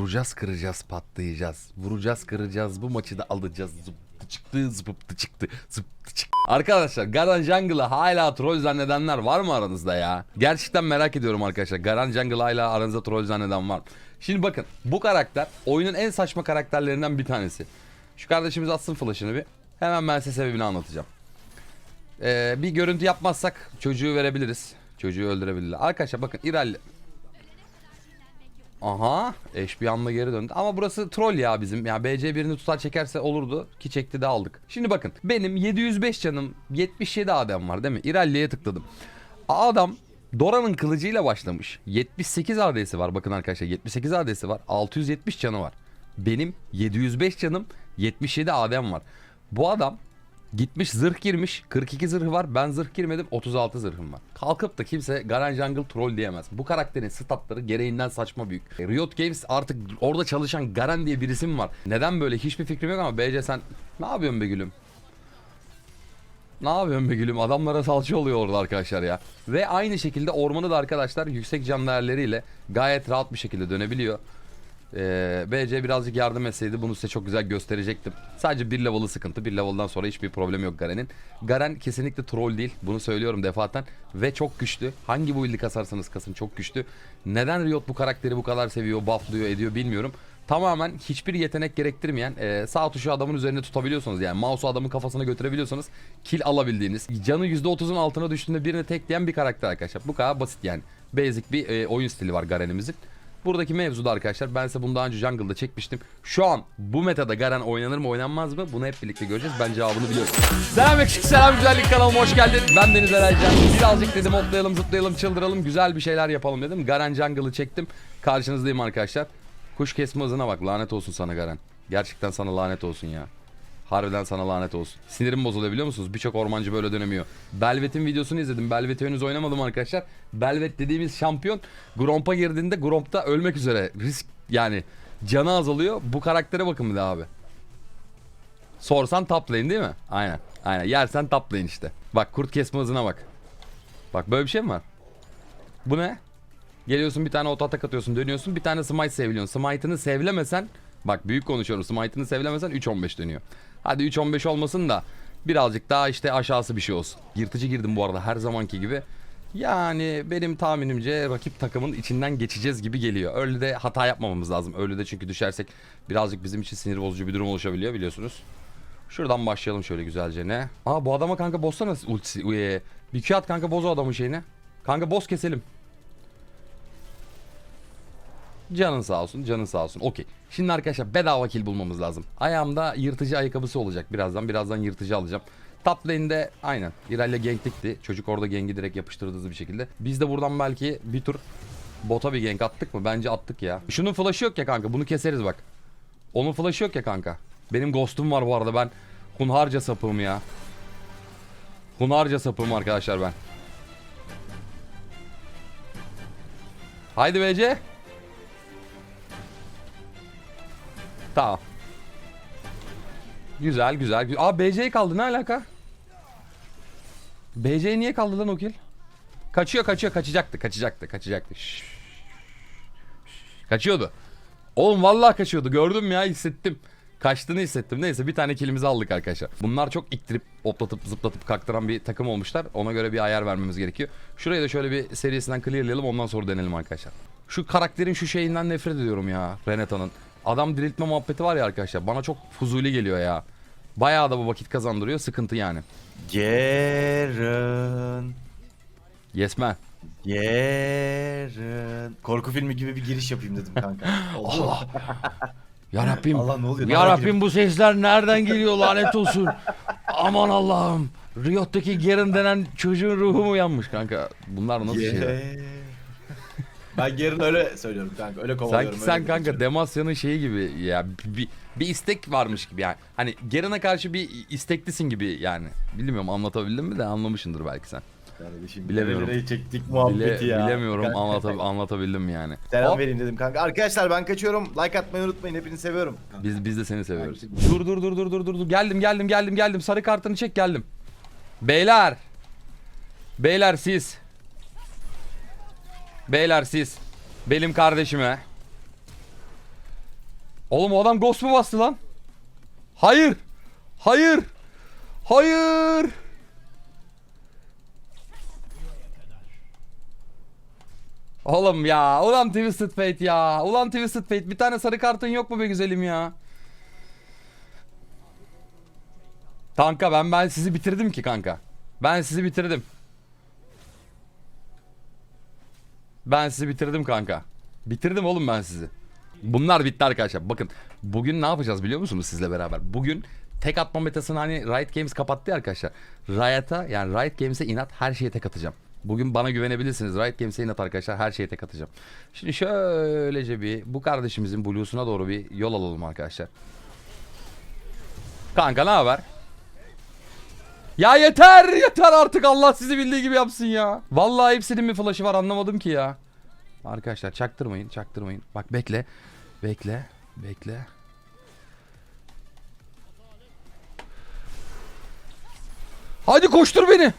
Vuracağız, kıracağız, patlayacağız. Vuracağız, kıracağız. Bu maçı da alacağız. Zıptı çıktı, zıptı çıktı, zıptı çıktı. Arkadaşlar Garan Jungle'ı hala troll zannedenler var mı aranızda ya? Gerçekten merak ediyorum arkadaşlar. Garan Jungle hala aranızda troll zanneden var mı? Şimdi bakın bu karakter oyunun en saçma karakterlerinden bir tanesi. Şu kardeşimiz atsın flash'ını bir. Hemen ben size sebebini anlatacağım. Ee, bir görüntü yapmazsak çocuğu verebiliriz. Çocuğu öldürebilirler. Arkadaşlar bakın İrel Aha eş bir anda geri döndü. Ama burası troll ya bizim. Ya BC birini tutar çekerse olurdu ki çekti de aldık. Şimdi bakın benim 705 canım 77 adem var değil mi? İrelli'ye tıkladım. Adam Dora'nın kılıcıyla başlamış. 78 AD'si var bakın arkadaşlar 78 AD'si var. 670 canı var. Benim 705 canım 77 adem var. Bu adam Gitmiş zırh girmiş. 42 zırhı var. Ben zırh girmedim. 36 zırhım var. Kalkıp da kimse Garen Jungle troll diyemez. Bu karakterin statları gereğinden saçma büyük. Riot Games artık orada çalışan Garen diye bir isim var. Neden böyle hiçbir fikrim yok ama BC sen ne yapıyorsun be gülüm? Ne yapıyorsun be gülüm? Adamlara salça oluyor orada arkadaşlar ya. Ve aynı şekilde ormanı da arkadaşlar yüksek can değerleriyle gayet rahat bir şekilde dönebiliyor. Ee, BC birazcık yardım etseydi bunu size çok güzel gösterecektim. Sadece bir level'ı sıkıntı. Bir level'dan sonra hiçbir problem yok Garen'in. Garen kesinlikle troll değil. Bunu söylüyorum defaten. Ve çok güçlü. Hangi build'i kasarsanız kasın çok güçlü. Neden Riot bu karakteri bu kadar seviyor, bufflıyor, ediyor bilmiyorum. Tamamen hiçbir yetenek gerektirmeyen e, sağ tuşu adamın üzerine tutabiliyorsanız yani mouse'u adamın kafasına götürebiliyorsanız kill alabildiğiniz canı %30'un altına düştüğünde birini tekleyen bir karakter arkadaşlar. Bu kadar basit yani. Basic bir e, oyun stili var Garen'imizin. Buradaki mevzuda arkadaşlar ben size bunu daha önce Jungle'da çekmiştim. Şu an bu metada Garen oynanır mı oynanmaz mı bunu hep birlikte göreceğiz. Ben cevabını biliyorum. Selam ekşik selam güzellik kanalıma hoş geldin. Ben Deniz Eraycan. Birazcık dedim hoplayalım zıplayalım çıldıralım güzel bir şeyler yapalım dedim. Garen Jungle'ı çektim. Karşınızdayım arkadaşlar. Kuş kesme hızına bak lanet olsun sana Garen. Gerçekten sana lanet olsun ya. Harbiden sana lanet olsun. Sinirim bozuluyor biliyor musunuz? Birçok ormancı böyle dönemiyor. Belvet'in videosunu izledim. Belvet'i henüz oynamadım arkadaşlar. Belvet dediğimiz şampiyon Gromp'a girdiğinde Gromp'ta ölmek üzere. Risk yani canı azalıyor. Bu karaktere bakın bir de abi. Sorsan top lane değil mi? Aynen. Aynen. Yersen top lane işte. Bak kurt kesme hızına bak. Bak böyle bir şey mi var? Bu ne? Geliyorsun bir tane auto atak atıyorsun dönüyorsun bir tane smite seviliyorsun. Smite'ını sevlemesen bak büyük konuşuyorum smite'ını sevlemesen 3-15 dönüyor. Hadi 3-15 olmasın da birazcık daha işte aşağısı bir şey olsun. Yırtıcı girdim bu arada her zamanki gibi. Yani benim tahminimce rakip takımın içinden geçeceğiz gibi geliyor. Öyle de hata yapmamamız lazım. Öyle de çünkü düşersek birazcık bizim için sinir bozucu bir durum oluşabiliyor biliyorsunuz. Şuradan başlayalım şöyle güzelce ne? Aa bu adama kanka bozsana ultisi. Ee, bir kağıt kanka boz o adamın şeyini. Kanka boz keselim. Canın sağ olsun, canın sağ olsun. Okey. Şimdi arkadaşlar bedava kill bulmamız lazım. Ayağımda yırtıcı ayakkabısı olacak birazdan. Birazdan yırtıcı alacağım. Top lane'de aynen. İrel'le ganklikti. Çocuk orada gangi direkt yapıştırdı hızlı bir şekilde. Biz de buradan belki bir tur bota bir gank attık mı? Bence attık ya. Şunun flash'ı yok ya kanka. Bunu keseriz bak. Onun flash'ı yok ya kanka. Benim ghost'um var bu arada. Ben hunharca sapığım ya. Hunharca sapığım arkadaşlar ben. Haydi BC. Tamam. Güzel güzel. güzel. Aa BC kaldı ne alaka? BC niye kaldı lan o kill? Kaçıyor kaçıyor kaçacaktı kaçacaktı kaçacaktı. Şşş. Kaçıyordu. Oğlum vallahi kaçıyordu gördüm ya hissettim. Kaçtığını hissettim. Neyse bir tane kilimizi aldık arkadaşlar. Bunlar çok iktirip hoplatıp zıplatıp kaktıran bir takım olmuşlar. Ona göre bir ayar vermemiz gerekiyor. Şurayı da şöyle bir serisinden clearlayalım ondan sonra denelim arkadaşlar. Şu karakterin şu şeyinden nefret ediyorum ya Renata'nın. Adam diriltme muhabbeti var ya arkadaşlar. Bana çok fuzuli geliyor ya. Bayağı da bu vakit kazandırıyor. Sıkıntı yani. Garen. Yes man. Garen. Korku filmi gibi bir giriş yapayım dedim kanka. Oldu mu? Ya Rabbim. Allah ne oluyor? Ya Rabbim bu sesler nereden geliyor lanet olsun. Aman Allah'ım. Riot'taki Garen denen çocuğun ruhu mu yanmış kanka? Bunlar nasıl şeyler? Ben Garen öyle söylüyorum kanka. Öyle kovalıyorum. Sanki sen öyle kanka geçiyorum. Demasya'nın şeyi gibi ya bir, bir istek varmış gibi yani. Hani Garen'a karşı bir isteklisin gibi yani. Bilmiyorum anlatabildim mi de anlamışsındır belki sen. Kardeşim, Bilemiyorum. nereleri çektik muhabbeti Bile, ya. bilemiyorum Kanka, anlata, anlatabildim yani. Selam Hop, vereyim dedim kanka. Arkadaşlar ben kaçıyorum. Like atmayı unutmayın. Hepinizi seviyorum. Biz biz de seni seviyoruz. Dur dur dur dur dur dur dur. Geldim geldim geldim geldim. Sarı kartını çek geldim. Beyler. Beyler siz. Beyler siz. Benim kardeşime. Oğlum o adam ghost mu bastı lan? Hayır. Hayır. Hayır. Oğlum ya. Ulan Twisted Fate ya. Ulan Twisted Fate. Bir tane sarı kartın yok mu be güzelim ya? Kanka ben ben sizi bitirdim ki kanka. Ben sizi bitirdim. Ben sizi bitirdim kanka. Bitirdim oğlum ben sizi. Bunlar bitti arkadaşlar. Bakın bugün ne yapacağız biliyor musunuz sizle beraber? Bugün tek atma metasını hani Riot Games kapattı ya arkadaşlar. Riot'a yani Riot Games'e inat her şeye tek atacağım. Bugün bana güvenebilirsiniz. Riot Games'e inat arkadaşlar her şeye tek atacağım. Şimdi şöylece bir bu kardeşimizin Blue'suna doğru bir yol alalım arkadaşlar. Kanka ne haber? Ya yeter yeter artık Allah sizi bildiği gibi yapsın ya. Vallahi hepsinin bir flash'ı var anlamadım ki ya. Arkadaşlar çaktırmayın çaktırmayın. Bak bekle. Bekle. Bekle. Hadi koştur beni.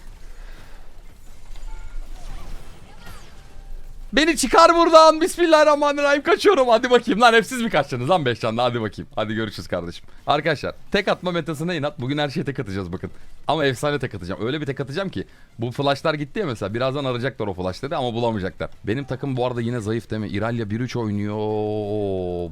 Beni çıkar buradan. Bismillahirrahmanirrahim. Kaçıyorum. Hadi bakayım lan. Hepsiz mi kaçtınız lan 5 canlı? Hadi bakayım. Hadi görüşürüz kardeşim. Arkadaşlar tek atma metasına inat. Bugün her şeye tek atacağız bakın. Ama efsane tek atacağım. Öyle bir tek atacağım ki. Bu flashlar gitti ya mesela. Birazdan arayacaklar o flashları ama bulamayacaklar. Benim takım bu arada yine zayıf değil mi? İralya 1-3 oynuyor.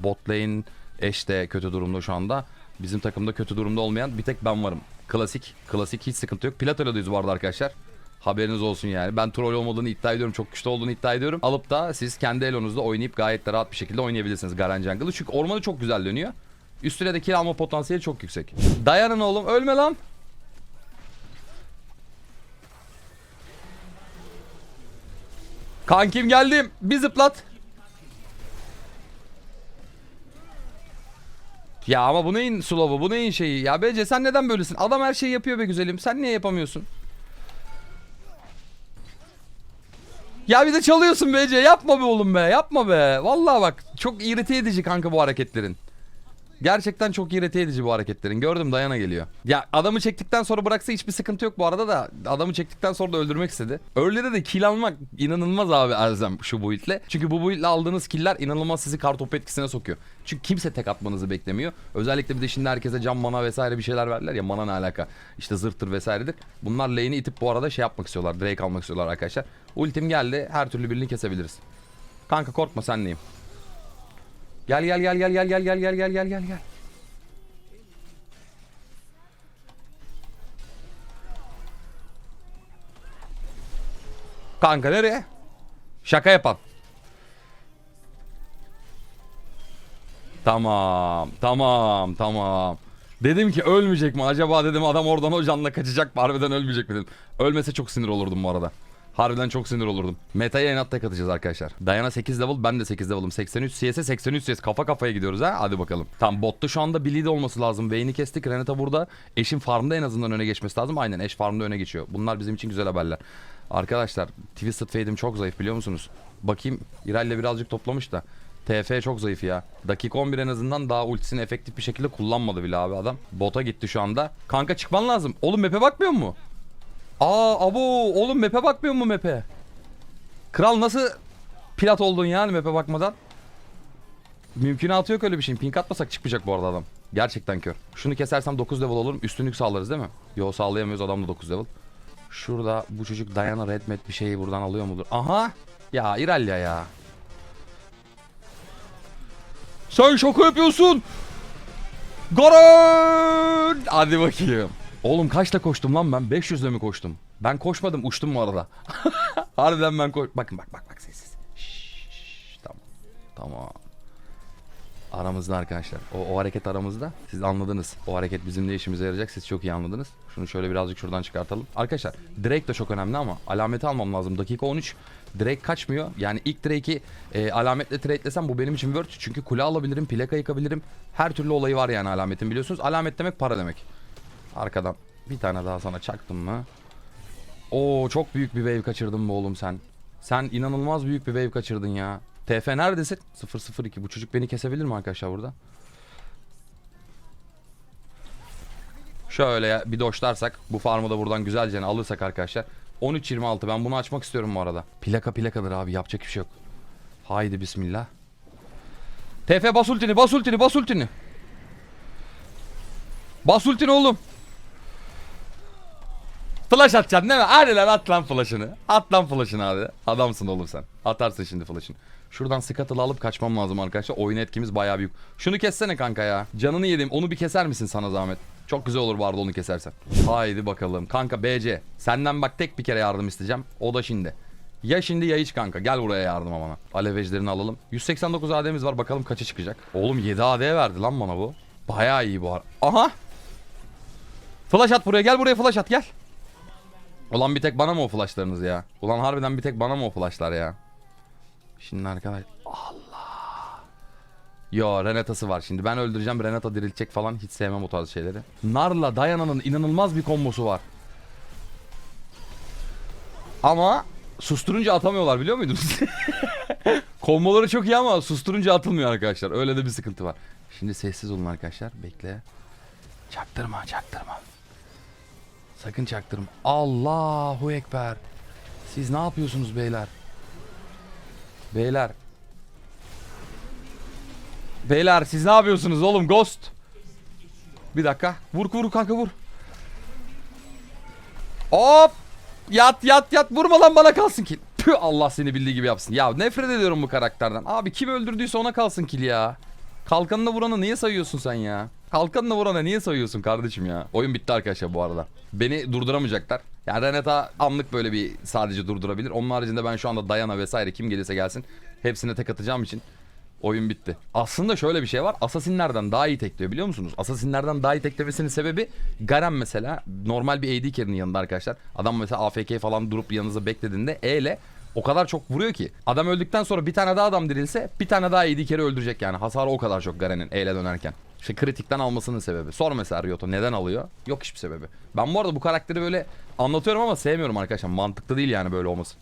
Bot lane Eş de kötü durumda şu anda. Bizim takımda kötü durumda olmayan bir tek ben varım. Klasik. Klasik hiç sıkıntı yok. Plato'dayız bu arada arkadaşlar. Haberiniz olsun yani. Ben troll olmadığını iddia ediyorum. Çok güçlü olduğunu iddia ediyorum. Alıp da siz kendi elonuzda oynayıp gayet de rahat bir şekilde oynayabilirsiniz Garen Jungle'ı. Çünkü ormanı çok güzel dönüyor. Üstüne de kill alma potansiyeli çok yüksek. Dayanın oğlum. Ölme lan. Kankim geldim. Bir zıplat. Ya ama bu neyin slow'u bu neyin şeyi ya Bence sen neden böylesin adam her şeyi yapıyor be güzelim sen niye yapamıyorsun Ya bir de çalıyorsun Bence yapma be oğlum be. Yapma be. Vallahi bak çok irite edici kanka bu hareketlerin Gerçekten çok irite edici bu hareketlerin. Gördüm Dayana geliyor. Ya adamı çektikten sonra bıraksa hiçbir sıkıntı yok bu arada da. Adamı çektikten sonra da öldürmek istedi. Early'de de kill almak inanılmaz abi Erzem şu build'le. Çünkü bu build'le aldığınız killer inanılmaz sizi kartopu etkisine sokuyor. Çünkü kimse tek atmanızı beklemiyor. Özellikle bir de şimdi herkese cam mana vesaire bir şeyler verdiler ya mana ne alaka. İşte zırhtır vesairedir. Bunlar lane'i itip bu arada şey yapmak istiyorlar. Drake almak istiyorlar arkadaşlar. Ultim geldi. Her türlü birini kesebiliriz. Kanka korkma senleyim. Gel gel gel gel gel gel gel gel gel gel gel gel. Kanka nereye? Şaka yapan. Tamam, tamam, tamam. Dedim ki ölmeyecek mi acaba dedim adam oradan o canla kaçacak mı harbiden ölmeyecek mi dedim. Ölmese çok sinir olurdum bu arada. Harbiden çok sinir olurdum. Meta'ya inat tek atacağız arkadaşlar. Dayana 8 level ben de 8 level'ım. 83 CS'e 83 CS kafa kafaya gidiyoruz ha. Hadi bakalım. Tam botta şu anda Billy de olması lazım. Vayne'i kestik. Renata burada. Eşin farmda en azından öne geçmesi lazım. Aynen eş farmda öne geçiyor. Bunlar bizim için güzel haberler. Arkadaşlar Twisted Fate'im çok zayıf biliyor musunuz? Bakayım İral'le birazcık toplamış da. TF çok zayıf ya. Dakika 11 en azından daha ultisini efektif bir şekilde kullanmadı bile abi adam. Bota gitti şu anda. Kanka çıkman lazım. Oğlum map'e bakmıyor mu? Aa abo oğlum map'e bakmıyor mu map'e? Kral nasıl plat oldun yani map'e bakmadan? Mümkünatı yok öyle bir şeyin. Pink atmasak çıkmayacak bu arada adam. Gerçekten kör. Şunu kesersem 9 level olurum. Üstünlük sağlarız değil mi? Yo sağlayamıyoruz adam da 9 level. Şurada bu çocuk Diana Redmet bir şeyi buradan alıyor mudur? Aha! Ya İralya ya. Sen şaka yapıyorsun. Garen! Hadi bakayım. Oğlum kaçta koştum lan ben? 500'le mi koştum? Ben koşmadım uçtum bu arada. Harbiden ben koş... Bakın bak bak bak sessiz. Şşş, tamam. Tamam. Aramızda arkadaşlar. O, o hareket aramızda. Siz anladınız. O hareket bizim de işimize yarayacak. Siz çok iyi anladınız. Şunu şöyle birazcık şuradan çıkartalım. Arkadaşlar Drake de çok önemli ama alameti almam lazım. Dakika 13. Drake kaçmıyor. Yani ilk Drake'i e, alametle trade'lesem bu benim için worth. Çünkü kule alabilirim, plaka yıkabilirim. Her türlü olayı var yani alametin biliyorsunuz. Alamet demek para demek. Arkadan bir tane daha sana çaktım mı? Oo çok büyük bir wave kaçırdın bu oğlum sen. Sen inanılmaz büyük bir wave kaçırdın ya. TF neredesin? 002. Bu çocuk beni kesebilir mi arkadaşlar burada? Şöyle ya, bir doşlarsak bu farmı da buradan güzelce alırsak arkadaşlar. 13.26 ben bunu açmak istiyorum bu arada. Plaka plakadır abi yapacak bir şey yok. Haydi bismillah. TF bas ultini bas ultini bas ultini. Bas ultini oğlum. Flash atacaksın değil mi? Hadi lan at lan flash'ını. At lan flash'ını hadi. Adamsın oğlum sen. Atarsın şimdi flash'ını. Şuradan scuttle'ı alıp kaçmam lazım arkadaşlar. Oyun etkimiz bayağı büyük. Şunu kessene kanka ya. Canını yedim. Onu bir keser misin sana zahmet? Çok güzel olur arada onu kesersen. Haydi bakalım. Kanka BC. Senden bak tek bir kere yardım isteyeceğim. O da şimdi. Ya şimdi ya hiç kanka. Gel buraya yardıma bana. Alevecilerini alalım. 189 AD'miz var. Bakalım kaça çıkacak. Oğlum 7 AD verdi lan bana bu. Bayağı iyi bu. Aha. Flash at buraya. Gel buraya flash at gel. Ulan bir tek bana mı o flashlarınız ya? Ulan harbiden bir tek bana mı o flashlar ya? Şimdi arkadaş Allah. Yo Renata'sı var şimdi. Ben öldüreceğim Renata diriltecek falan. Hiç sevmem o tarz şeyleri. Nar'la Diana'nın inanılmaz bir kombosu var. Ama susturunca atamıyorlar biliyor muydunuz? Komboları çok iyi ama susturunca atılmıyor arkadaşlar. Öyle de bir sıkıntı var. Şimdi sessiz olun arkadaşlar. Bekle. Çaktırma çaktırma. Sakın çaktırma. Allahu Ekber. Siz ne yapıyorsunuz beyler? Beyler. Beyler siz ne yapıyorsunuz oğlum Ghost? Bir dakika. Vur vur kanka vur. Hop. Yat yat yat vurma lan bana kalsın ki. Tüh Allah seni bildiği gibi yapsın. Ya nefret ediyorum bu karakterden. Abi kim öldürdüyse ona kalsın kill ya. Kalkanına vuranı niye sayıyorsun sen ya? Kalkanına vurana niye sayıyorsun kardeşim ya? Oyun bitti arkadaşlar bu arada. Beni durduramayacaklar. Yani Renata anlık böyle bir sadece durdurabilir. Onun haricinde ben şu anda Dayana vesaire kim gelirse gelsin. Hepsine tek atacağım için oyun bitti. Aslında şöyle bir şey var. Assassin'lerden daha iyi tekliyor biliyor musunuz? Assassin'lerden daha iyi teklemesinin sebebi Garen mesela normal bir AD carry'nin yanında arkadaşlar. Adam mesela AFK falan durup yanınızda beklediğinde E ile o kadar çok vuruyor ki. Adam öldükten sonra bir tane daha adam dirilse bir tane daha AD carry öldürecek yani. Hasarı o kadar çok Garen'in E ile dönerken. İşte kritikten almasının sebebi. Sor mesela Ryoto neden alıyor? Yok hiçbir sebebi. Ben bu arada bu karakteri böyle anlatıyorum ama sevmiyorum arkadaşlar. Mantıklı değil yani böyle olması.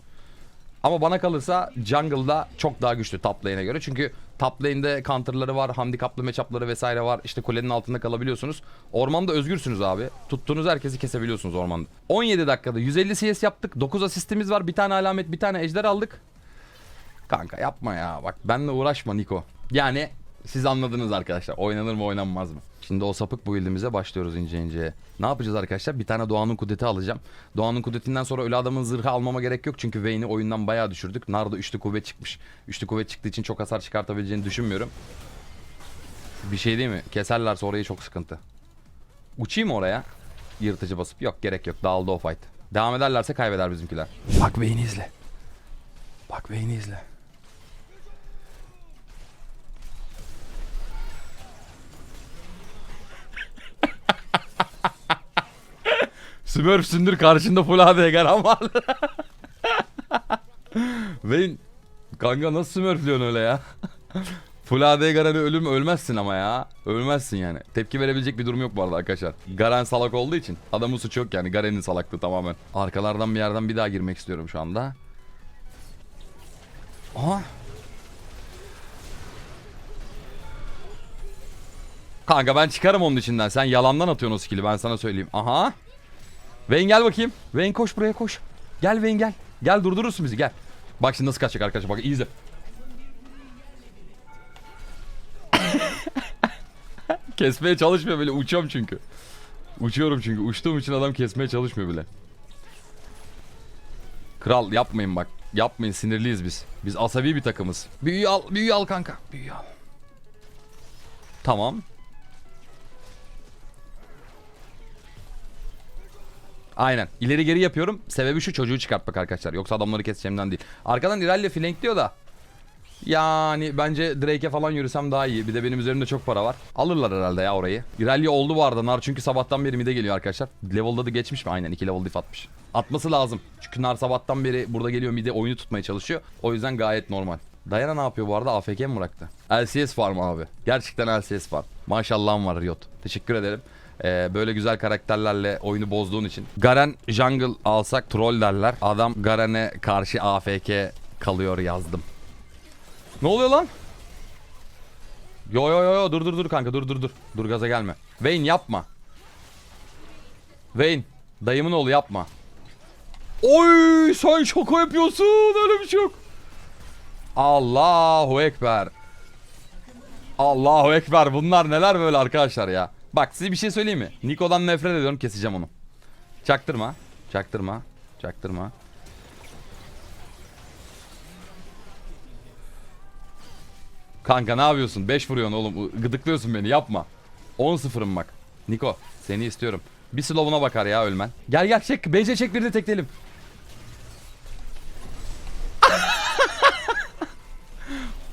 Ama bana kalırsa jungle'da çok daha güçlü top lane'e göre. Çünkü top lane'de counter'ları var, handikaplı matchup'ları vesaire var. İşte kulenin altında kalabiliyorsunuz. Ormanda özgürsünüz abi. Tuttuğunuz herkesi kesebiliyorsunuz ormanda. 17 dakikada 150 CS yaptık. 9 asistimiz var. Bir tane alamet, bir tane ejder aldık. Kanka yapma ya. Bak benle uğraşma Niko. Yani siz anladınız arkadaşlar. Oynanır mı oynanmaz mı? Şimdi o sapık build'imize başlıyoruz ince ince. Ne yapacağız arkadaşlar? Bir tane Doğan'ın kudreti alacağım. Doğan'ın kudretinden sonra ölü adamın zırhı almama gerek yok. Çünkü Vayne'i oyundan bayağı düşürdük. Narda üçlü kuvvet çıkmış. Üçlü kuvvet çıktığı için çok hasar çıkartabileceğini düşünmüyorum. Bir şey değil mi? Keserlerse orayı çok sıkıntı. Uçayım oraya? Yırtıcı basıp. Yok gerek yok. Dağıldı o fight. Devam ederlerse kaybeder bizimkiler. Bak Vayne'i izle. Bak Vayne'i izle. Smurfsündür karşında full AD Garan var. Vayne kanka nasıl Smurflüyorsun öyle ya? full AD Garen'e ölüm ölmezsin ama ya. Ölmezsin yani. Tepki verebilecek bir durum yok bu arada arkadaşlar. Garen salak olduğu için adamın suçu yok yani. Garen'in salaklığı tamamen. Arkalardan bir yerden bir daha girmek istiyorum şu anda. Aha. Kanka ben çıkarım onun içinden. Sen yalandan atıyorsun o skill'i ben sana söyleyeyim. Aha. Vayne gel bakayım. Vayne koş buraya koş. Gel Vayne gel. Gel durdurursun bizi gel. Bak şimdi nasıl kaçacak arkadaşlar bak iyi izle. Kesmeye çalışmıyor böyle uçuyorum çünkü. Uçuyorum çünkü uçtuğum için adam kesmeye çalışmıyor bile. Kral yapmayın bak. Yapmayın sinirliyiz biz. Biz asabi bir takımız. Büyüyü al, büyüyü al kanka. Büyüyü al. Tamam. Aynen. İleri geri yapıyorum. Sebebi şu çocuğu çıkartmak arkadaşlar. Yoksa adamları keseceğimden değil. Arkadan İrel'le flankliyor da. Yani bence Drake'e falan yürüsem daha iyi. Bir de benim üzerimde çok para var. Alırlar herhalde ya orayı. İrelya oldu bu arada. Nar çünkü sabahtan beri mide geliyor arkadaşlar. Level'da da geçmiş mi? Aynen 2 level diff atmış. Atması lazım. Çünkü Nar sabahtan beri burada geliyor mide oyunu tutmaya çalışıyor. O yüzden gayet normal. Dayana ne yapıyor bu arada? AFK mi bıraktı? LCS farm abi. Gerçekten LCS farm. Maşallahım var Riot. Teşekkür ederim. Ee, böyle güzel karakterlerle oyunu bozduğun için. Garen jungle alsak troll derler. Adam Garen'e karşı AFK kalıyor yazdım. Ne oluyor lan? Yo yo yo yo dur dur dur kanka dur dur dur. Dur gaza gelme. Vayne yapma. Vayne dayımın oğlu yapma. Oy sen şaka yapıyorsun öyle bir şey yok. Allahu Ekber. Allahu Ekber bunlar neler böyle arkadaşlar ya. Bak size bir şey söyleyeyim mi? Niko'dan nefret ediyorum keseceğim onu. Çaktırma. Çaktırma. Çaktırma. Kanka ne yapıyorsun? 5 vuruyorsun oğlum. Gıdıklıyorsun beni yapma. 10-0'ım bak. Niko seni istiyorum. Bir slow'una bakar ya ölmen. Gel gel çek. BC çek birini tekleyelim.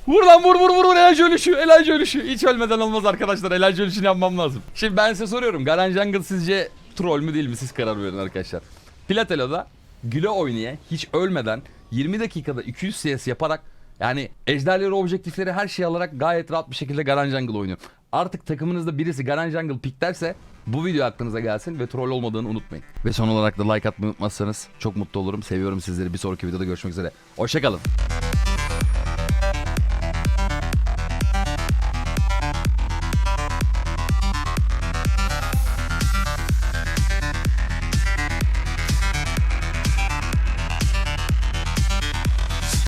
Vur lan vur vur vur vur enerji ölüşü enerji ölüşü hiç ölmeden olmaz arkadaşlar enerji ölüşünü yapmam lazım. Şimdi ben size soruyorum Garen Jungle sizce troll mü değil mi siz karar verin arkadaşlar. Platelo'da güle oynaya hiç ölmeden 20 dakikada 200 CS yaparak yani ejderleri objektifleri her şeyi alarak gayet rahat bir şekilde Garen Jungle oynuyor. Artık takımınızda birisi Garen Jungle pick bu video aklınıza gelsin ve troll olmadığını unutmayın. Ve son olarak da like atmayı unutmazsanız çok mutlu olurum. Seviyorum sizleri. Bir sonraki videoda görüşmek üzere. Hoşçakalın.